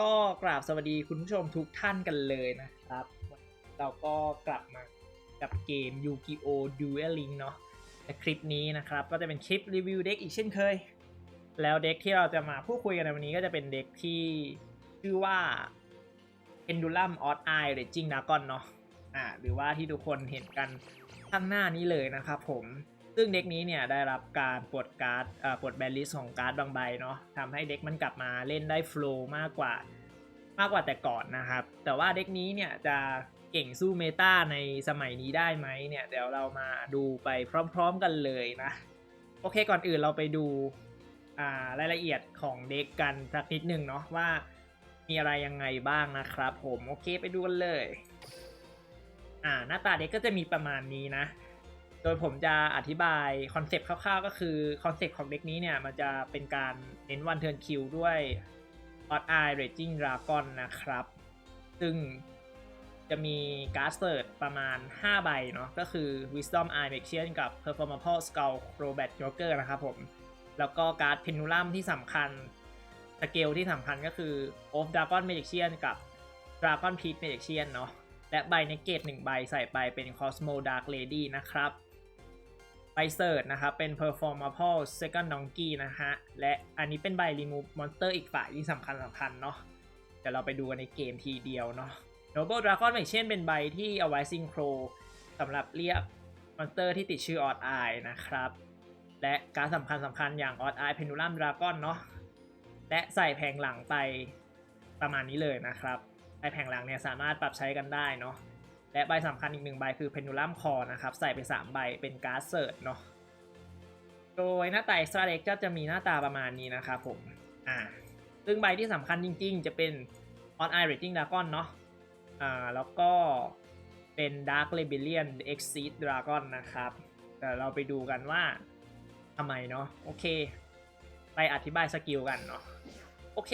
ก็กราบสวัสดีคุณผู้ชมทุกท่านกันเลยนะครับ เราก็กลับมากับเกม Yu-Gi-Oh! Duel Link เนาะแต่คลิปนี้นะครับ ก็จะเป็นคลิปรีวิวเด็กอีกเช่นเคย แล้วเด็กที่เราจะมาพูดคุยกันในวันนี้ก็จะเป็นเด็กที่ชื่อว่า Pendulum Odd Eye Raging Dragon เนาะอ่าหรือว่าที่ทุกคนเห็นกันข้างหน้านี้เลยนะครับผม ซึ่งเด็กนี้เนี่ยได้รับการปลดการ์ดปลดแบนลิสของการ์ดบางใบเนาะทำให้เด็กมันกลับมาเล่นได้โฟล์มากกว่ามากกว่าแต่ก่อนนะครับ แต่ว่าเด็กนี้เนี่ยจะเก่งสู้เมตาในสมัยนี้ได้ไหมเนี่ยเดี๋ยวเรามาดูไปพร้อมๆกันเลยนะ โอเคก่อนอื่นเราไปดูรายละเอียดของเด็กกันสักนิดหนึ่งเนาะว่ามีอะไรยังไงบ้างนะครับผม โอเคไปดูกันเลย อ่าหน้าตาเด็กก็จะมีประมาณนี้นะ โดยผมจะอธิบายคอนเซปต์คร่าวๆ ก็คือคอนเซปต์ของเด็กนี้เนี่ยมันจะเป็นการเน้นวันเทิร์นคิวด้วย Odd Eye Raging Dragon นะครับ ซึ่งจะมีการ์ดเสิร์ตประมาณ 5 ใบเนาะก็คือ Wisdom Eye Magician กับ Performable Skull Crobat Joker นะครับผม แล้วก็การ์ด Pendulum ที่สำคัญสเกลที่สำคัญก็คือ Of Dragon Magician กับ Dragon Peak Magician เนาะและใบเนเกตหนึ่งใบใส่ไปเป็น Cosmo Dark Lady นะครับ ใบเสิร์ตนะครับเป็น Performable Second Donkey นะฮะ และอันนี้เป็นใบ Remove Monster อีกฝ่ายที่สำคัญสำคัญเนาะเดี๋ยวเราไปดูกันในเกมทีเดียวเนาะ Noble Dragon อย่างเช่นเป็นใบที่เอาไว้ซิงโครสำหรับเรียกมอนสเตอร์ที่ติดชื่อ Odd Eye นะครับ และการสำคัญสำคัญอย่าง Odd Eye Pendulum Dragon เนาะและใส่แผงหลังไปประมาณนี้เลยนะครับใบแผงหลังเนี่ยสามารถปรับใช้กันได้เนาะ และใบสำคัญอีกหนึ่งใบคือ Pendulum Core นะครับ ใส่ไป 3 ใบเป็นการ์ดเสิร์ตเนาะโดยหน้าตา Extra Deck ก็จะมีหน้าตาประมาณนี้นะครับผมอ่าซึ่งใบที่สำคัญจริงๆ จะเป็น On Eye Raging Dragon เนาะอ่าแล้วก็เป็น Dark Rebellion Exceed Dragon นะครับแต่เราไปดูกันว่าทำไมเนาะโอเค ไปอธิบายสกิลกันเนาะโอเค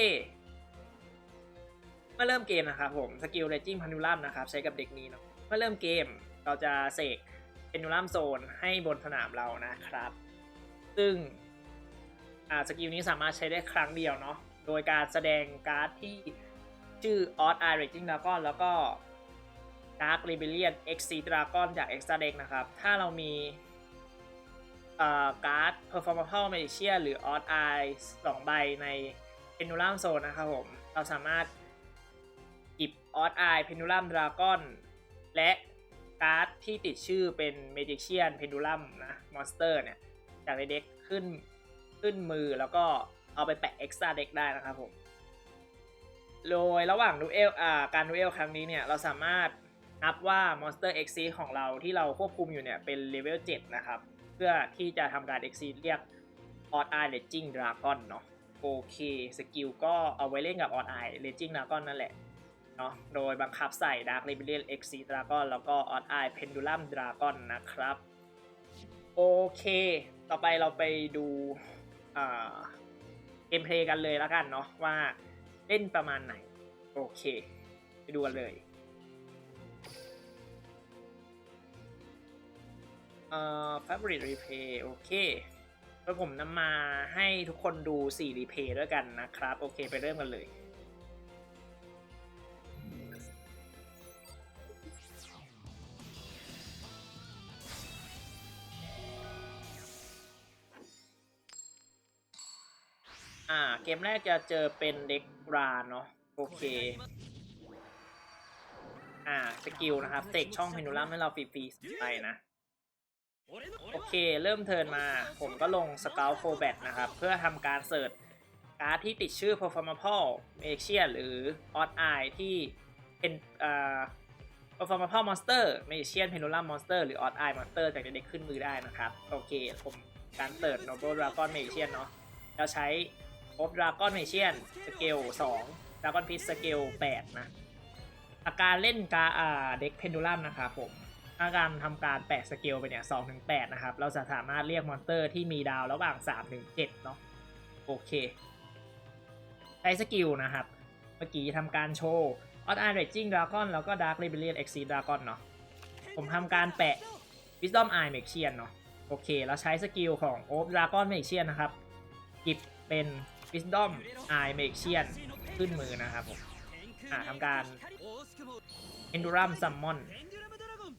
มื่อเริ่มเกมนะครับผมสกิล Raging Pendulum นะครับใช้กับเด็กนี้เนาะเมื่อเริ่มเกมเราจะเสก Pendulum Zone ให้บนสนามเรานะครับ ซึ่งอ่าสกิลนี้สามารถใช้ได้ครั้งเดียวเนาะโดยการแสดงการ์ดที่ชื่อ Odd Eye Raging Dragon แล้วก็ Dark Rebellion X C Dragon จาก Extra Deck นะครับ ถ้าเรามีการ์ด Performable Magician หรือ Odd Eye 2ใบใน Pendulum Zone นะครับผม เราสามารถ หยิบ Odd Eye Pendulum Dragon และการ์ดที่ติดชื่อเป็น Magician Pendulum นะ Monster เนี่ย จากในเด็กขึ้นขึ้นมือแล้วก็เอาไปแปะ Extra Deck ได้นะครับผม โดยระหว่างดูเอลอ่าการดูเอลครั้งนี้เนี่ย เราสามารถนับว่า Monster Exceed ของเราที่เราควบคุมอยู่เนี่ย เป็นเลเวล7นะครับ เพื่อที่จะทำการ Exceed เรียก Odd Eye Raging Dragon เนาะโอเค สกิลก็เอาไว้เล่นกับ Odd Eye Raging Dragon นั่นแหละ เนาะโดยบังคับใส่ Dark Rebellion X Dragon แล้วก็ Odd Eye Pendulum Dragon นะครับ โอเค ต่อไปเราไปดูเกมเพลย์กันเลยแล้วกันเนาะว่าเล่นประมาณไหน โอเค ไปดูกันเลยเอ่อ Favorite Replay โอเคโดยผมนำมาให้ทุกคนดู4รีเพย์ด้วยกันนะครับ โอเค ไปเริ่มกันเลย มแรกจะเจอเป็นเด็กราเนาะโอเค อ่าสกิลนะครับเตกช่องเพนูลัมให้เราฟรีๆไปนะ โอเคเริ่มเทินมา ผมก็ลงสเกลโคแบทนะครับ เพื่อทำการเสิร์ชการ์ดที่ติดชื่อ Performable m a g i c i a หรือ Odd Eye ที่เป็นอ่า Performable Monster Magician Pendulum Monster หรือ Odd Eye Monster จากเด็กขึ้นมือได้นะครับ โอเค ผมการเสิร์ช Noble Dragon Magician เนาะเราใช้ บดราก้อนเมเชียนสเกล2ดราก้อนพิสสเกล8นะอาการเล่นกาอ่าเด็กเพนดูลัมนะครับผมอาการทำการแปะสเกลไปเนี่ย2ถึง8นะครับ เราจะสามารถเรียกมอนสเตอร์ที่มีดาวระหว่าง3ถึง7เนาะโอเคใช้สกิลนะครับ เมื่อกี้ทำการโชว์ออ d ไอเรจิงดราก้อนแล้วก็ดาร์คเรเบเลียนเอ็กซีดราก้อนเนาะผมทำการแปะ Wisdom Eye m a g i a n เนาะโอเค แล้วใช้สกิลของ o f Dragon Magician นะครับหยิบเป็น Wisdom Eye Magician คืขึ้นมือนะครับผมอ่าทำการเพนดูรัมซัมมอน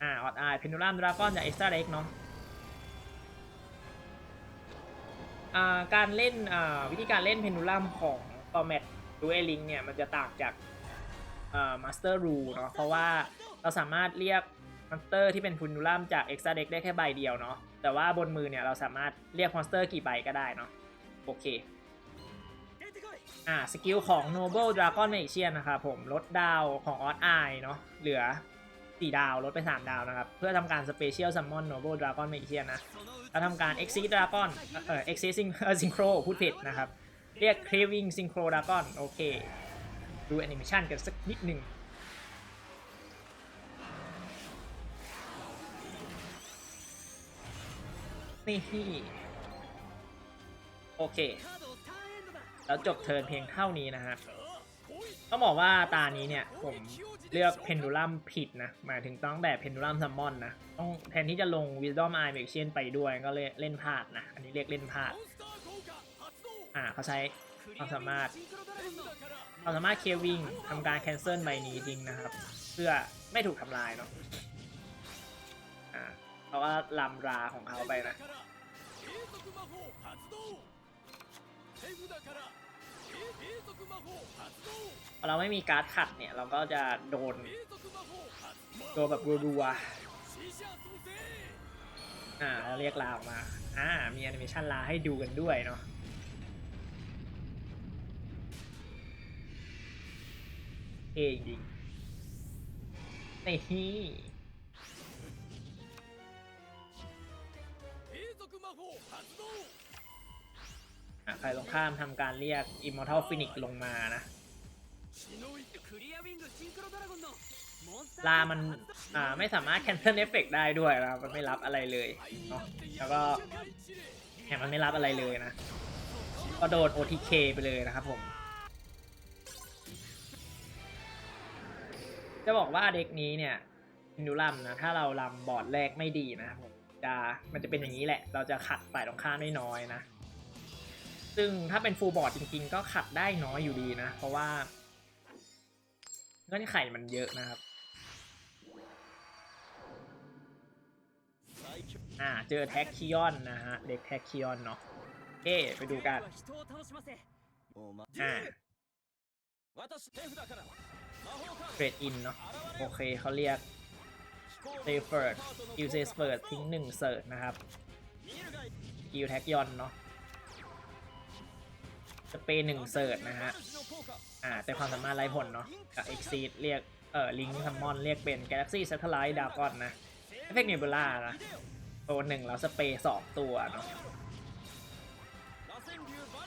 อ่าออดไอเพนดูรัมดราก้อนจากเอ็กซ์ตร้าเล็กเนาะอ่าการเล่นอ่าวิธีการเล่นเพนดูรัมของฟอร์แมตดูเอลิงเนี่ยมันจะต่างจากอ่ามาสเตอร์รูเนาะเพราะว่าเราสามารถเรียกมอนสเตอร์ที่เป็นเพนดูรัมจากเอ็กซ์ตร้าเล็กได้แค่ใบเดียวเนาะแต่ว่าบนมือเนี่ยเราสามารถเรียกมอนสเตอร์กี่ใบก็ได้เนาะโอเค อ่าสกิลของ Noble Dragon Magician นะครับผมลดดาวของ Odd Eye เนาะเหลือ 4 ดาวลดไป 3 ดาวนะครับ เพื่อทำการ Special Summon Noble Dragon Magician นะแล้วทำการ Exceed Dragon เอ่อ Exceed Syn- เอ่อ Synchro พูดผิดนะครับ เรียก Craving Synchro Dragon โอเค ดูแอนิเมชันกันสักนิดหนึ่งนี่ โอเค แล้วจบเทิร์นเพียงเท่านี้นะฮะต้องบอกว่าตานี้เนี่ยผมเลือกเพนดูลัมผิดนะ หมายถึงต้องแบบเพนดูลัมซัมมอนนะ ต้องแทนที่จะลง Wisdom Eye m a g i a n ไปด้วยก็เลยเล่นพลาดนะ อันนี้เรียกเล่นพลาด อ่าเขาใช้ความสามารถความสามารถเควิงทำการแคนเซิลใบนี้จริงนะครับ เพื่อไม่ถูกทำลายเนาะอ่าเขาก็ลำราของเขาไปนะ เราไม่มีการ์ดขัดเนี่ย เราก็จะโดนโดนแบบรัวๆอ่าเราเรียกลาออกมา อ่า มีแอนิเมชันลาให้ดูกันด้วยเนาะเท่จริงๆนี่ อะใครตรงข้ามทำการเรียก Immortal Phoenix ลงมานะลามันอ่าไม่สามารถ cancel effect ได้ด้วยนะครับมันไม่รับอะไรเลยเนาะแล้วก็แหมมันไม่รับอะไรเลยนะ ก็โดน OTK ไปเลยนะครับผมจะบอกว่าเด็กนี้เนี่ยอินดูลัมนะถ้าเราลำบอร์ดแรกไม่ดีนะครับผมจะมันจะเป็นอย่างนี้แหละ เราจะขัดฝ่ายตรงข้ามได้น้อยนะ ซึ่งถ้าเป็นฟูลบอร์ดจริง ๆ ก็ขัดได้น้อยอยู่ดีนะ เพราะว่าเงื่อนไขมันเยอะนะครับ อ่า เจอแท็กคิออนนะฮะ เด็กแท็กคิออนเนาะเอ๊ไปดูกัน อ่าเทรดอินเนาะ โอเคเขาเรียกเซเฟิร์ดคิวเซเฟิร์ดทิ้งหนึ่งเซิร์ดนะครับคิวแท็กยอนเนาะ สเปย์หนึ่งเซิร์ดนะฮะ อ่า แต่ความสามารถไร้ผลเนาะกับ Exceed เรียก เอ่อ ลิงซัมมอนเรียกเป็น Galaxy Satellite Dragon นนะเอฟเฟกต์เนบูล่านะตัวหนึ่งแล้วสเปย์สองตัวเนาะ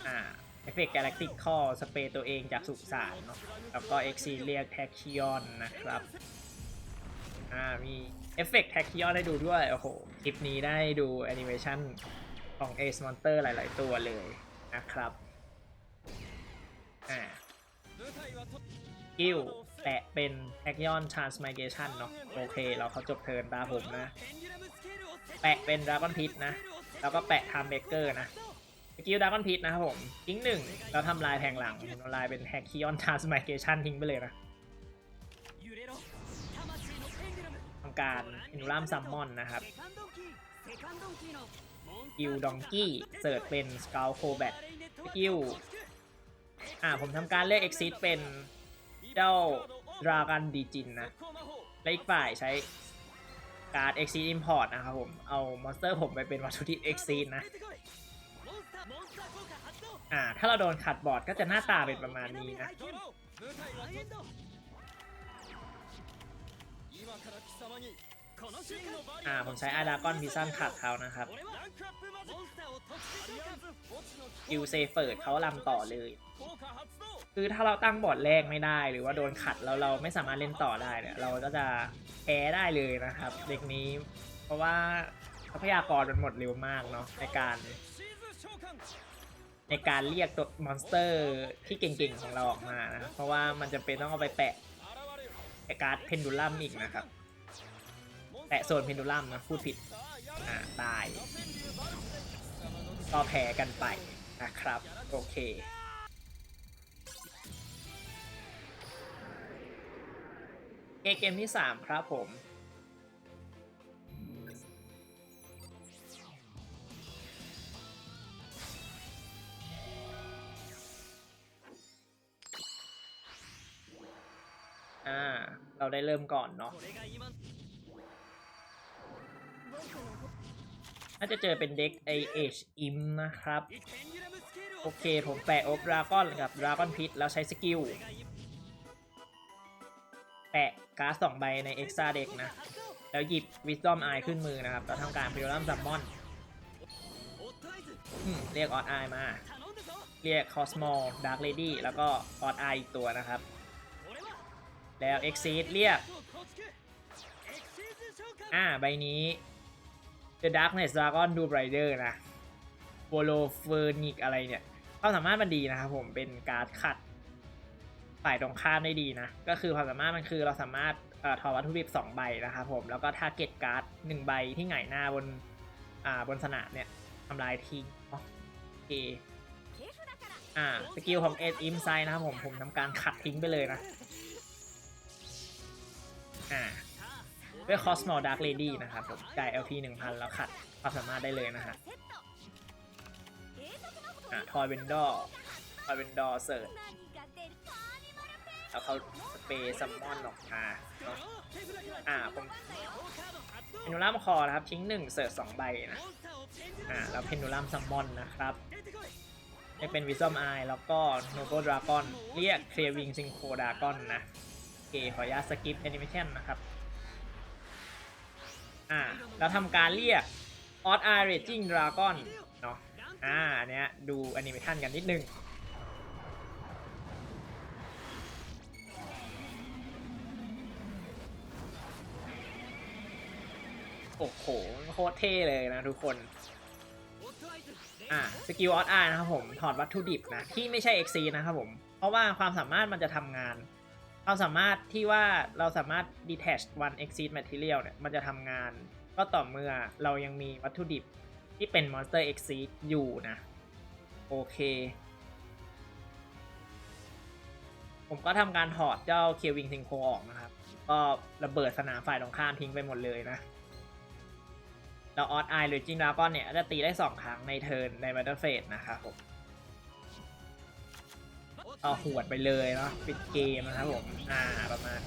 อ่า เอฟเฟกต์ Galactic Call สเปย์ตัวเองจากสุสานเนาะ แล้วก็ Exceed เรียก t a c h i o n นนะครับ อ่า มีเอฟเฟกต์ t a c h i o n ให้ดูด้วย โอ้โห คลิปนี้ได้ดูแอนิเมชันของ Ace Monster หลาย ๆ ตัวเลยนะครับ อ่ากิลแปะเป็นแท็กยอน transmigration เนาะโอเค เราเขาจบเทิร์นตาผมนะ แปะเป็นดราก้อนพิษนะ แล้วก็แปะไทม์เบเกอร์นะสกิลดราก้อนพิษนะครับผมทิ้งหนึ่งเราทำลายแทงหลังลายเป็นแท็กคิออน transmigration ทิ้งไปเลยนะทำการอินูลัมซัมมอนนะครับกิลดองกี้เสิร์ชเป็นสก l ลโคแบทกิล อ่าผมทำการเลือก exit เป็นเจ้าดรากันดีจินนะ และอีกฝ่ายใช้การ์ด exit import นะครับผม เอามอนสเตอร์ผมไปเป็นวัตถุดิบ exit นะ อ่า ถ้าเราโดนขัดบอร์ดก็จะหน้าตาเป็นประมาณนี้นะ อ่าผมใช้อาดากอนพิซันขัดเขานะครับยูเซเฟิร์ดเขาลำต่อเลย คือถ้าเราตั้งบอร์ดแรกไม่ได้หรือว่าโดนขัดแล้วเราไม่สามารถเล่นต่อได้เนี่ยเราก็จะแพ้ได้เลยนะครับ เด็กนี้ เพราะว่าทรัพยากรมันหมดเร็วมากเนาะในการในการเรียกตัวมอนสเตอร์ที่เก่งๆของเราออกมานะ เพราะว่ามันจะเป็นต้องเอาไปแปะแปะการ์ดเพนดูลัมอีกนะครับ แปะโซนเพนดูลัมนะพูดผิด อ่าตาย ก็แพ้กันไปนะครับ โอเคเคเกมที่สามครับผมอ่า เราได้เริ่มก่อนเนาะ น่าจะเจอเป็นเด็ก AH Im นะครับ โอเค ผมแปะโอ๊กดราก้อนกับดราก้อนพิษแล้วใช้สกิล แปะการ์ดสองใบใน Extra Deck นะ แล้วหยิบ Wisdom Eye ขึ้นมือนะครับ แล้วทำการ p r i o r u m Summon อืมเรียกออดไอมา เรียก Cosmo Dark Lady แล้วก็ออดไออีกตัวนะครับ แล้ว Exceed เรียก อ่า ใบนี้ The Darkness Dragon d o Rider นะโ o โลเฟอร์นิกอะไรเนี่ยความสามารถมันดีนะครับผมเป็นการ์ดขัดฝ่ายตรงข้ามได้ดีนะ ก็คือความสามารถมันคือเราสามารถเอ่อถอดวัตถุดิบ2ใบนะครับผมแล้วก็ทาร์เก็ตการ์ด1ใบที่หงายหน้าบนอ่าบนสนามเนี่ยทำลายทิ้งโอเคอ่าสกิลของเอ็ดอิมไซนะครับผมผมทำการขัดทิ้งไปเลยนะอ่า ด้วย Cosmo Dark Lady นะครับผมจ่าย LP 1000 แล้วขัดความสามารถได้เลยนะฮะอ่าทอยเวนดอร์ทอยเวนดอร์เสิร์ชแล้วเขาสเปย์ซัมมอนออกมาเนาะอ่าผมเพนูลัมคอนะครับทิ้งหนึ่งเสิร์ชสองใบนะอ่าแล้วเพนูลัมซัมมอนนะครับจะเป็นวิซ d มไอแล้วก็โนโ b ดราก้อนเรียกเคลียร์วิงซิงโคดราก้อนนะโอเคขออนุญาตสกิปแอนิเมชันนะครับ อ่าเราทำการเรียก Odd Eye Raging Dragon เนาะอ่าอันเนี้ยดูแอนิเมชันกันนิดนึงโอ้โหโคตรเท่เลยนะทุกคนอ่าสกิลออ d ไอนะครับผม ถอดวัตถุดิบนะ ที่ไม่ใช่ XC นะครับผม เพราะว่าความสามารถมันจะทำงาน ความสามารถที่ว่าเราสามารถ detach one exceed material เนี่ยมันจะทำงานก็ต่อเมื่อเรายังมีวัตถุดิบที่เป็น monster exceed อยู่นะ โอเค ผมก็ทำการถอดเจ้าเควิงซิงโคออกนะครับ ก็ระเบิดสนามฝ่ายตรงข้ามทิ้งไปหมดเลยนะแล้วออ d ไอหรือจิงดากอนเนี่ยจะตีได้ 2 ครั้งในเทิร์นในบัตเตอร์เฟสนะครับผม เอาหวดไปเลยเนาะปิดเกมนะครับผมอ่าประมาณ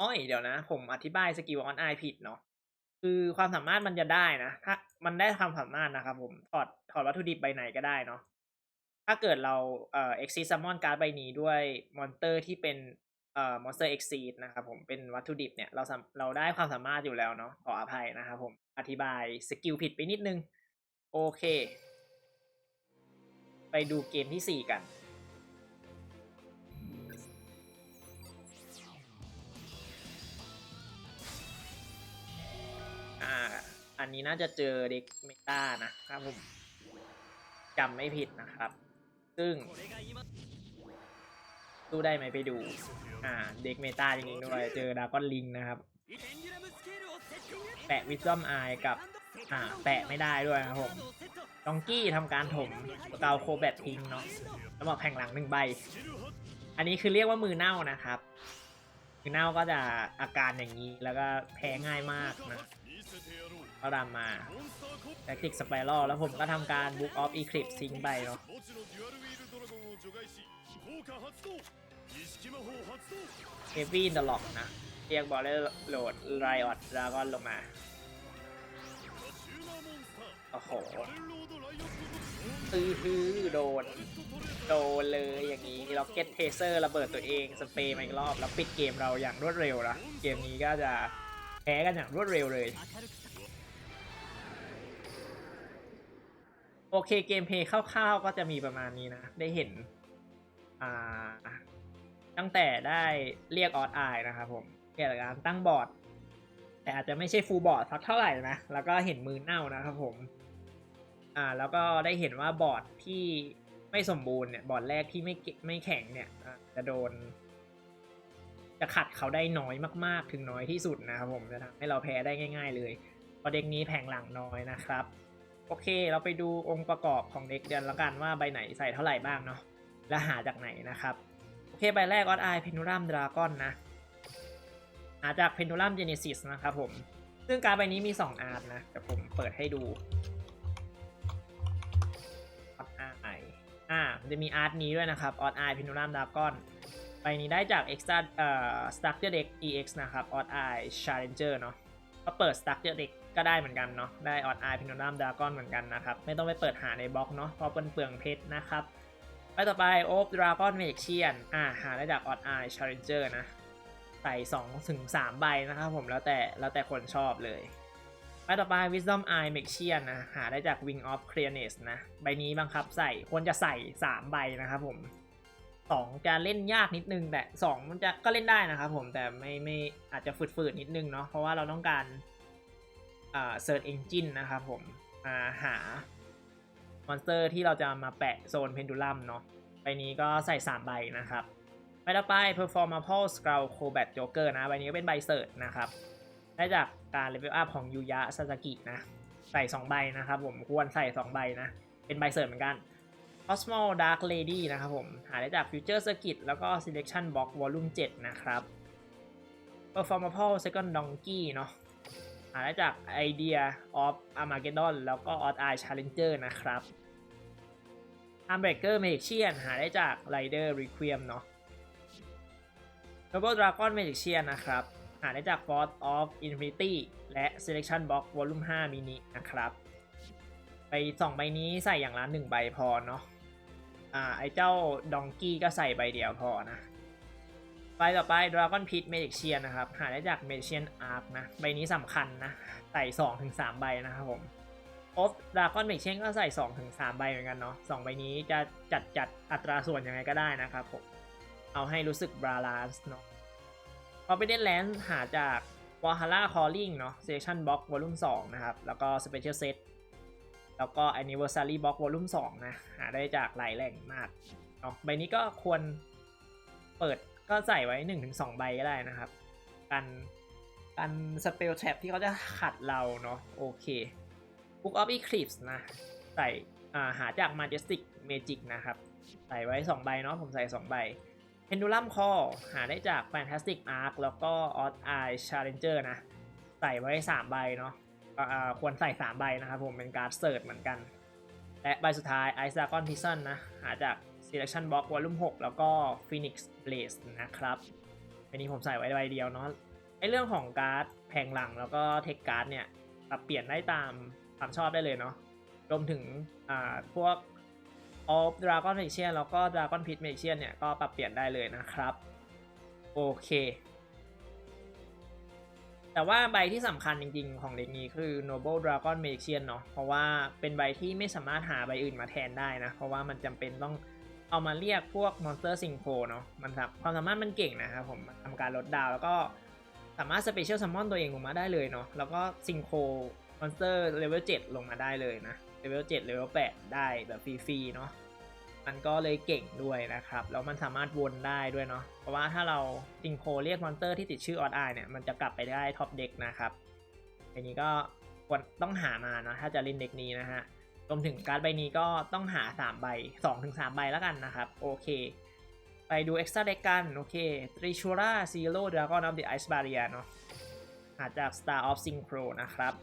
อ้อยเดี๋ยวนะ ผมอธิบายสกิลออนไอผิดเนาะคือความสามารถมันจะได้นะ ถ้ามันได้ความสามารถนะครับผมถอดถอดวัตถุดิบใบไหนก็ได้เนาะถ้าเกิดเราเอ่อ exceed summon การ์ดใบนี้ด้วยมอนเตอร์ที่เป็น เอ่อ monster exceed นะครับผมเป็นวัตถุดิบเนี่ยเราสามเราได้ความสามารถอยู่แล้วเนาะขออภัยนะครับผมอธิบายสกิลผิดไปนิดนึง โอเค ไปดูเกมที่ 4 กัน อ่า อันนี้น่าจะเจอเด็กเมตานะครับผมจำไม่ผิดนะครับ ซึ่ง สู้ได้ไหมไปดู อ่า เด็กเมตาจริงๆด้วย เจอดากอนลิงนะครับ แปะวิซ d อมไอกับ อ่า แปะไม่ได้ด้วยนะครับผมดองกี้ทำการถมเกาโคแบททิ้งเนาะแล้วบอกแผงหลังหนึ่งใบ อันนี้คือเรียกว่ามือเน่านะครับ มือเน่าก็จะอาการอย่างนี้ แล้วก็แพ้ง่ายมากนะเขาดำมาแท็กติกสไปรัลแล้วผมก็ทำการ Book of Eclipse ทิ้งไปเนาะ Heavy in the Lock นะ เรียกบอลเลอร์โหลดไรออดดราก้อนลงมา โอ้โหตื้อฮือโดน โดนเลยอย่างนี้ล็อกเก็ตเทเซอร์ระเบิดตัวเอง สเปรย์มาอีกรอบ แล้วปิดเกมเราอย่างรวดเร็วนะ เกมนี้ก็จะแพ้กันอย่างรวดเร็วเลย โอเคเกมเพย์คร่าวๆก็จะมีประมาณนี้นะ ได้เห็น อ่า ตั้งแต่ได้เรียกออดไอนะครับผมเกี่ยวกับการตั้งบอร์ด แต่อาจจะไม่ใช่ฟูลบอร์ดสักเท่าไหร่นะ แล้วก็เห็นมือเน่านะครับผม อ่า แล้วก็ได้เห็นว่าบอร์ดที่ไม่สมบูรณ์เนี่ย บอร์ดแรกที่ไม่ไม่แข็งเนี่ยจะโดน จะขัดเขาได้น้อยมาก ๆ ถึงน้อยที่สุดนะครับผม จะทำให้เราแพ้ได้ง่าย ๆ เลยเพราะเด็กนี้แผงหลังน้อยนะครับ โอเค เราไปดูองค์ประกอบของเด็กเดือนละกันว่าใบไหนใส่เท่าไหร่บ้างเนาะ และหาจากไหนนะครับ โอเคใบแรกออดไอเพนูรัมดราก้อนนะ หาจากเพนูรัมเจเนซิสนะครับผม ซึ่งการใบนี้มี 2 อาร์ตนะแต่ผมเปิดให้ดูออดไออ่ามันจะมีอาร์ตนี้ด้วยนะครับออดไอเพนูรัมดราก้อนใบนี้ได้จาก Extra เอ่อ Structure Deck EX นะครับ Odd Eye Challenger เนาะก็เปิด Structure Deck ก็ได้เหมือนกันเนาะ ได้ Odd Eye Pinoram Dragon เหมือนกันนะครับ ไม่ต้องไปเปิดหาในบล็อกเนาะ เพราะเป็นเปลืองเพชรนะครับ ไปต่อไป o p Dragon Magician อ่าหาได้จาก Odd Eye Challenger นะ ใส่2ถึง3ใบนะครับผมแล้วแต่แล้วแต่คนชอบเลยไปต่อไป Wisdom Eye m a g i a n นะหาได้จาก Wing of Clearness นะใบนี้บังคับใส่ควรจะใส่ 3 ใบนะครับผมสองจะเล่นยากนิดนึง แต่สองมันจะก็เล่นได้นะครับผมแต่ไม่ไม่อาจจะฝืดๆนิดนึงเนาะเพราะว่าเราต้องการอ่า Search Engine นะครับผมอ่าหา มอนสเตอร์ที่เราจะมาแปะโซนเพนดูลัมเนาะใบนี้ก็ใส่ 3 ใบนะครับใบต่อไป Performable Skull Combat Joker นะ ใบนี้ก็เป็นใบเสิร์ชนะครับ ได้จากการเลเวลอัพของยูยะซาซากินะ ใส่ 2 ใบนะครับผมควรใส่ 2 ใบนะ เป็นใบเสิร์ชเหมือนกัน Cosmo Dark Lady นะครับผม หาได้จาก Future Circuit แล้วก็ Selection Box Volume 7 นะครับ Performable Second Donkey เนาะ หาได้จาก Idea of Armageddon แล้วก็ Odd Eye Challenger นะครับ Unbreaker Magician หาได้จาก Rider Requiem เนาะ Double Dragon Magician นะครับ หาได้จาก Force of Infinity และ Selection Box Volume 5 Mini นะครับ ไปสองใบนี้ใส่อย่างละหนึ่งใบพอเนาะ อ่า ไอเจ้าดองกี้ก็ใส่ใบเดียวพอนะ ใบต่อไป Dragon Pit Magician นะครับ หาได้จาก Magician Arc นะ ใบนี้สำคัญนะ ใส่2-3ถึง3ใบนะครับผม Of Dragon Magician ก็ใส่2-3ถึง3ใบเหมือนกันเนาะสองใบนี้จะจัดจัดอัตราส่วนยังไงก็ได้นะครับผม เอาให้รู้สึกบาลานซ์เนาะ Forbidden Land หาจาก Valhalla Calling เนาะ Selection Box Volume 2นะครับ แล้วก็ Special Set แล้วก็ Anniversary Box Volume 2 นะ หาได้จากหลายแหล่งมากเนาะใบนี้ก็ควรเปิด ก็ใส่ไว้1-2ใบก็ได้นะครับ กันกันสเปลแท็บที่เขาจะขัดเราเนาะโอเค Book of Eclipse นะ ใส่อ่าหาจาก Majestic Magic นะครับ ใส่ไว้ 2 ใบเนาะผมใส่ 2 ใบ Pendulum Call หาได้จาก Fantastic Arc แล้วก็ Odd Eye Challenger นะ ใส่ไว้ 3 ใบเนาะอ่าควรใส่ 3 ใบนะครับผมเป็นการ์ดเสิร์ชเหมือนกัน และใบสุดท้าย Ice Dragon Prison นะ หาจาก Selection Box Volume 6 แล้วก็ Phoenix Blaze นะครับอันนี้ผมใส่ไว้ใบเดียวเนาะไอเรื่องของการ์ดแพงหลังแล้วก็เทคการ์ดเนี่ยปรับเปลี่ยนได้ตามความชอบได้เลยเนาะรวมถึงอ่าพวก of Dragon Magician แล้วก็ Dragon Pit Magician เนี่ยก็ปรับเปลี่ยนได้เลยนะครับ โอเค แต่ว่าใบที่สำคัญจริงๆ ของเด็กนี้คือ Noble Dragon Magician เนาะเพราะว่าเป็นใบที่ไม่สามารถหาใบอื่นมาแทนได้นะ เพราะว่ามันจำเป็นต้อง เอามาเรียกพวก Monster Synchro เนาะมันสามความสามารถมันเก่งนะครับผมทำการลดดาวแล้วก็สามารถ Special Summon ตัวเองลงมาได้เลยเนาะแล้วก็ Synchro Monster Level 7ลงมาได้เลยนะ Level 7 Level 8ได้แบบฟรีๆเนาะมันก็เลยเก่งด้วยนะครับ แล้วมันสามารถวนได้ด้วยเนาะเพราะว่าถ้าเราซิงโคเรียกมอนสเตอร์ที่ติดชื่อออดไอเนี่ยมันจะกลับไปได้ท็อปเด็กนะครับอันนี้ก็ควรต้องหามาเนาะถ้าจะเล่นเด็กนี้นะฮะ รวมถึงการ์ดใบนี้ก็ต้องหา 3 ใบ 2-3 ใบแล้วกันนะครับ โอเค ไปดู Extra Deck กัน โอเค Trishula Zero Dragon of the Ice Barrier เนาะหาจาก Star of Synchro นะครับ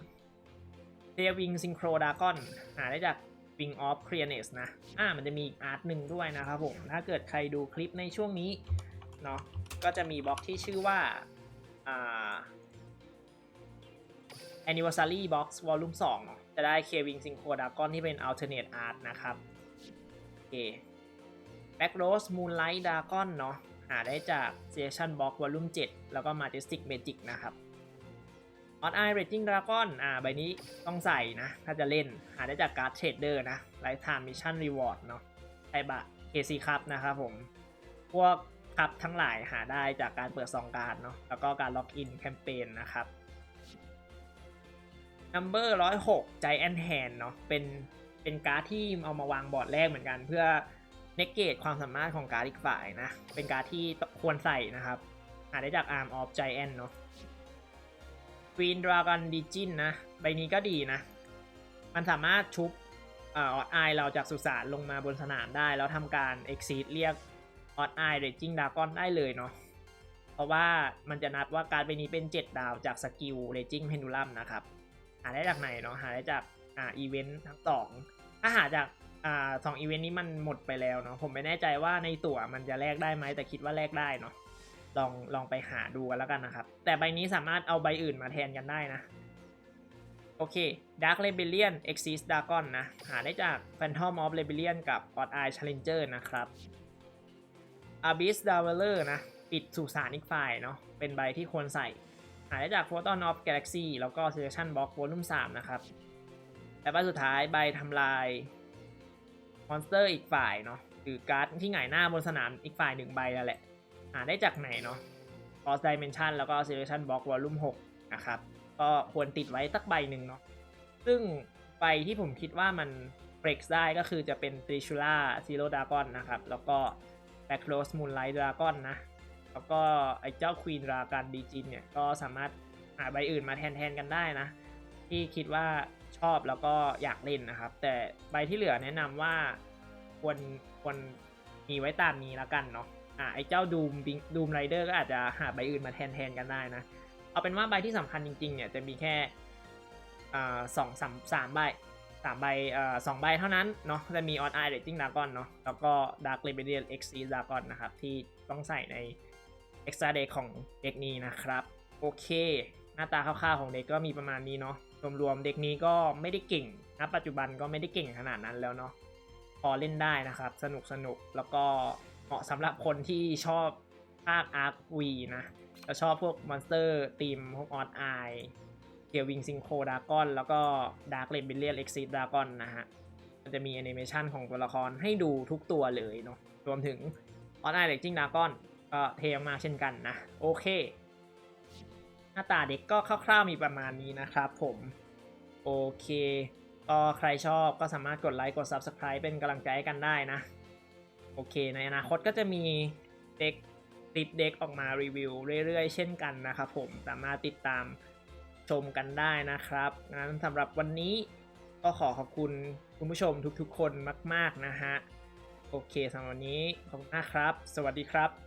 เ e วิงซิงโครดากอนหาได้จาก Wing of Clearness นะ อ่า มันจะมีอีกอาร์ตหนึ่งด้วยนะครับผม ถ้าเกิดใครดูคลิปในช่วงนี้ เนาะ ก็จะมีบล็อกที่ชื่อว่า อ่า Anniversary Box Volume 2เนาะ จะได้ k w i n g Synchro Dragon ที่เป็น Alternate Art นะครับโอเค Back Rose Moonlight Dragon เนาะหาได้จาก Selection Box Volume 7แล้วก็ Majestic Magic นะครับออนไอเรตติ้งดราก้อนอ่าใบนี้ต้องใส่นะ ถ้าจะเล่นหาได้จากการ์ดเทรดเดอร์นะไลฟ์ไทม์มิชชั่นรีวอร์ดเนาะไทบะเคซีคัพนะครับผม พวกคัพทั้งหลายหาได้จากการเปิดซองการ์ดเนาะแล้วก็การล็อกอินแคมเปญนะครับ Number 106 Giant Hand เนาะเป็นเป็นการ์ดที่เอามาวางบอร์ดแรกเหมือนกัน เพื่อเนกเกตความสามารถของการ์ดอีกฝ่ายนะ เป็นการ์ดที่ควรใส่นะครับหาได้จาก Arm of Giant เนาะ Queen Dragon d i g i n นะ ใบนี้ก็ดีนะ มันสามารถชุบออดไอเราจากสุสานลงมาบนสนามได้ แล้วทำการ exceed เรียกออดไอเรจิงดากอนได้เลยเนาะ เพราะว่ามันจะนับว่าการดใบนี้เป็น 7 ดาวจากสกิลเรจิงเพนดูลัมนะครับ หาได้จากไหนเนาะหาได้จากอ่าอีเวนต์ทั้งสองถ้าหาจากอ่าสองอีเวนต์นี้มันหมดไปแล้วเนาะผมไม่แน่ใจว่าในตั๋วมันจะแลกได้ไหมแต่คิดว่าแลกได้เนาะลองลองไปหาดูกันแล้วกันนะครับ แต่ใบนี้สามารถเอาใบอื่นมาแทนกันได้นะ โอเค Dark Rebellion Exis Dragon นะ หาได้จาก Phantom of Rebellion กับ Odd Eye Challenger นะครับ Abyss Dweller นะ ปิดสุสานอีกฝ่ายเนาะเป็นใบที่ควรใส่ หาได้จาก Photon of Galaxy แล้วก็ Selection Box Volume 3 นะครับและใบสุดท้ายใบทำลายมอนสเตอร์อีกฝ่ายเนาะหรือการ์ดที่หงายหน้าบนสนามอีกฝ่ายหนึ่งใบนั่นแหละ หาได้จากไหนเนาะ Cross Dimension แล้วก็ Selection Box Volume 6 นะครับ ก็ควรติดไว้สักใบหนึ่งเนาะ ซึ่งใบที่ผมคิดว่ามัน break ได้ก็คือจะเป็น Trishula Zero Dragon นะครับ แล้วก็ Back Close Moonlight Dragon นะ แล้วก็ไอ้เจ้า Queen Dragon d ีจินเนี่ยก็สามารถหาใบอื่นมาแทนๆกันได้นะ ที่คิดว่าชอบแล้วก็อยากเล่นนะครับ แต่ใบที่เหลือแนะนำว่าควรควรมีไว้ตามนี้แล้วกันเนาะอ่าไอ้เจ้าดูมดูมไรเดอร์ก็อาจจะหาใบอื่นมาแทนๆกันได้นะ เอาเป็นว่าใบที่สำคัญจริงๆเนี่ยจะมีแค่อ่าสองสามสามใบสามใบอ่อสองใบเท่านั้นเนาะจะมี on eye rating dragon เนาะแล้วก็ dark rebellion x e dragon นะครับที่ต้องใส่ใน extra deck ของเด็กนี้นะครับ โอเค หน้าตาคร่าวๆของเด็กก็มีประมาณนี้เนาะรวมๆเด็กนี้ก็ไม่ได้เก่งณปัจจุบันก็ไม่ได้เก่งขนาดนั้นแล้วเนาะพอเล่นได้นะครับ สนุกสนุกแล้วก็เหมาะสำหรับคนที่ชอบภาค Arc V นะแล้วชอบพวกมอนสเตอร์ทีมพวกออดไอเกียววิงซิงโคดากอนแล้วก็ดาร์ r เ b เบ l เลียนเอ็กซิดดากอนนะฮะมันจะมีแอนิเมชันของตัวละครให้ดูทุกตัวเลยเนาะรวมถึงออดไอเล็กจิงดากอน ก็เทมากเช่นกันนะ โอเค หน้าตาเด็กก็คร่าวๆมีประมาณนี้นะครับผมโอเค ก็ใครชอบก็สามารถกดไลค์กด Subscribe เป็นกำลังใจให้กันได้นะ โอเค ในอนาคตก็จะมีเด็กติดเด็กออกมารีวิวเรื่อยๆ เช่นกันนะครับผมสามารถติดตามชมกันได้นะครับงั้นสำหรับวันนี้ก็ขอขอบคุณคุณผู้ชมทุกๆคนมาก ๆ นะฮะ โอเคสำหรับวันนี้ขอบคุณมากครับ สวัสดีครับ